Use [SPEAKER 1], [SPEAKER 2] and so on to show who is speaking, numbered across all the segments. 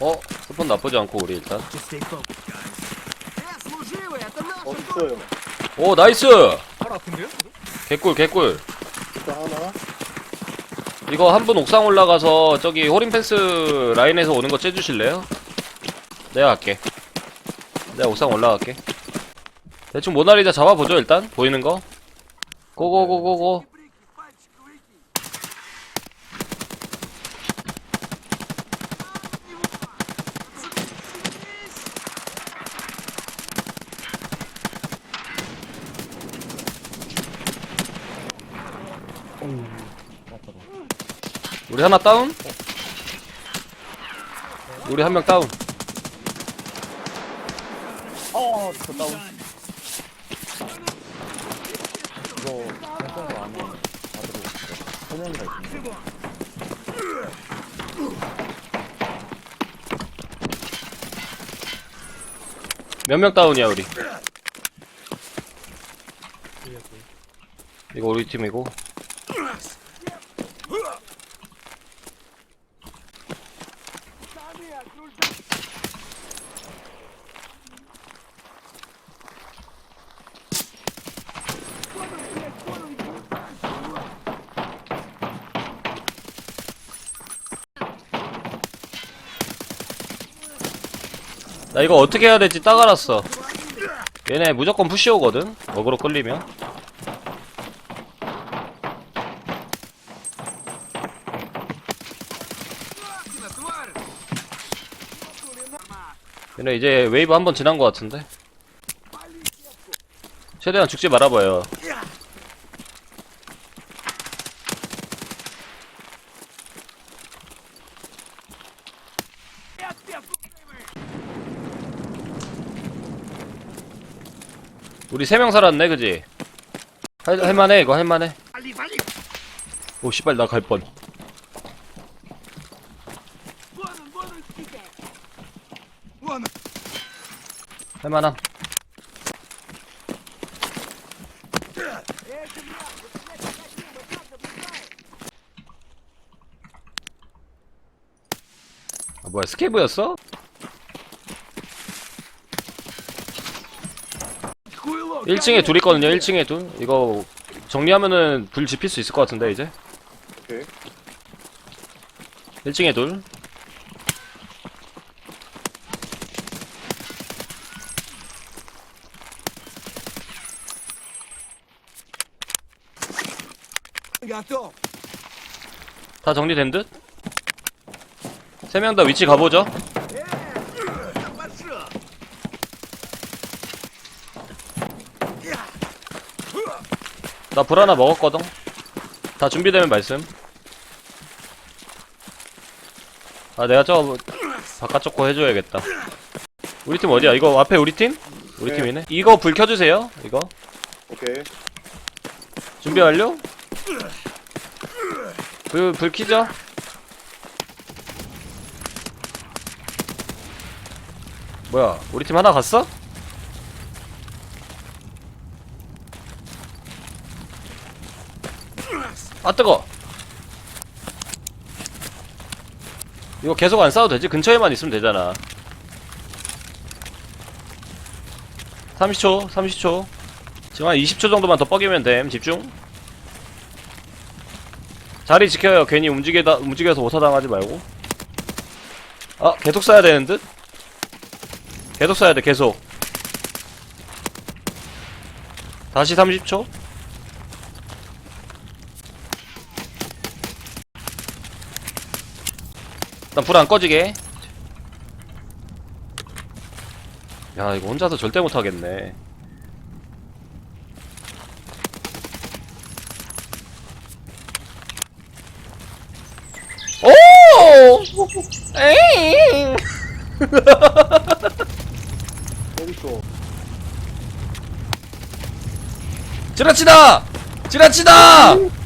[SPEAKER 1] 어? 스폰 나쁘지 않고 우리 일단.
[SPEAKER 2] 어딨어요?
[SPEAKER 1] 오 나이스! 개꿀 개꿀. 이거 한 분 옥상 올라가서 저기 호린펜스 라인에서 오는 거 째주실래요? 내가 갈게. 내가 옥상 올라갈게. 대충 모나리자 잡아보죠 일단. 보이는 거? 고고고고고. 우리 하나 다운? 우리 한 명 다운
[SPEAKER 2] 어, 저 다운. 이거 괜찮은 안에 받으러 세 명이나 있습니다.
[SPEAKER 1] 몇명 다운이야 우리 이거 우리 팀이고 나 이거 어떻게 해야 될지 딱 알았어. 얘네 무조건 푸시오거든 어그로 끌리면. 얘네 이제 웨이브 한 번 지난 것 같은데. 최대한 죽지 말아봐요 우리 세 명 살았네 그지? 할, 할만해 이거 할만해. 오 씨발 나 갈 뻔. 할만함. 아 뭐야 스케이브였어? 1층에 둘 있거든요. 1층에 둘. 이거 정리하면은 불 지필 수 있을 것 같은데 이제.
[SPEAKER 2] 오케이.
[SPEAKER 1] 1층에 둘. 다 정리된 듯? 세 명 다 위치 가보죠. 나 불 하나 먹었거든 다 준비되면 말씀 아 내가 저 바깥쪽 거 해줘야겠다 우리 팀 어디야 이거 앞에 우리 팀? 우리
[SPEAKER 2] 네.
[SPEAKER 1] 팀이네 이거 불 켜주세요 이거
[SPEAKER 2] 오케이.
[SPEAKER 1] 준비 완료? 불, 불 켜죠? 뭐야 우리 팀 하나 갔어? 아 뜨거. 이거 계속 안 싸워도 되지? 근처에만 있으면 되잖아. 30초 30초. 지금 한 20초 정도만 더 뻐기면 됨. 집중. 자리 지켜요. 괜히 움직이다 움직여서 오사당하지 말고. 아 계속 쏴야 되는 듯? 계속 쏴야 돼 계속. 다시 30초 일단 불 안 꺼지게 야 이거 혼자서 절대 못하겠네 오! 에잉!
[SPEAKER 2] 어딨어?
[SPEAKER 1] 지라치다! 지라치다!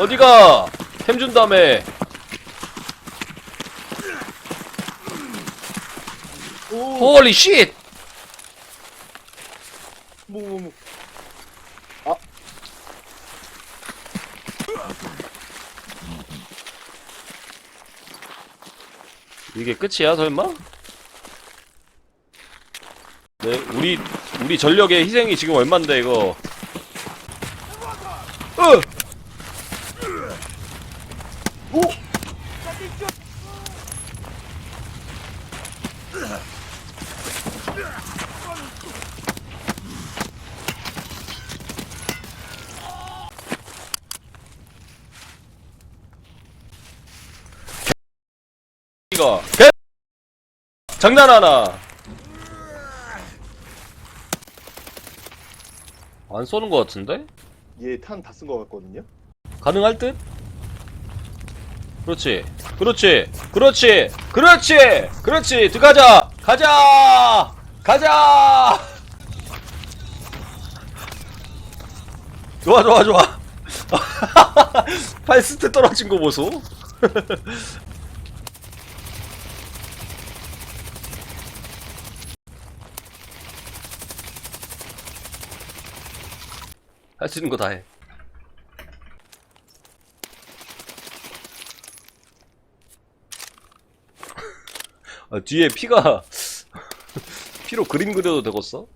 [SPEAKER 1] 어디가? 템 준다며.
[SPEAKER 2] 오,
[SPEAKER 1] 홀리 쉣!
[SPEAKER 2] 뭐, 뭐, 뭐. 아.
[SPEAKER 1] 이게 끝이야, 설마? 네, 우리, 우리 전력의 희생이 지금 얼만데, 이거. 으!
[SPEAKER 2] 오!
[SPEAKER 1] 이거 개 장난하나 안 쏘는 것 같은데?
[SPEAKER 2] 얘 탄 다 쓴 거 같거든요?
[SPEAKER 1] 가능할 듯? 그렇지. 그렇지. 그렇지. 그렇지. 그렇지. 들어가자. 가자. 가자. 좋아 좋아 좋아. 팔스트 떨어진 거 보소. 할 수 있는 거 다 해. 아, 뒤에 피가 피로 그림 그려도 되겠어?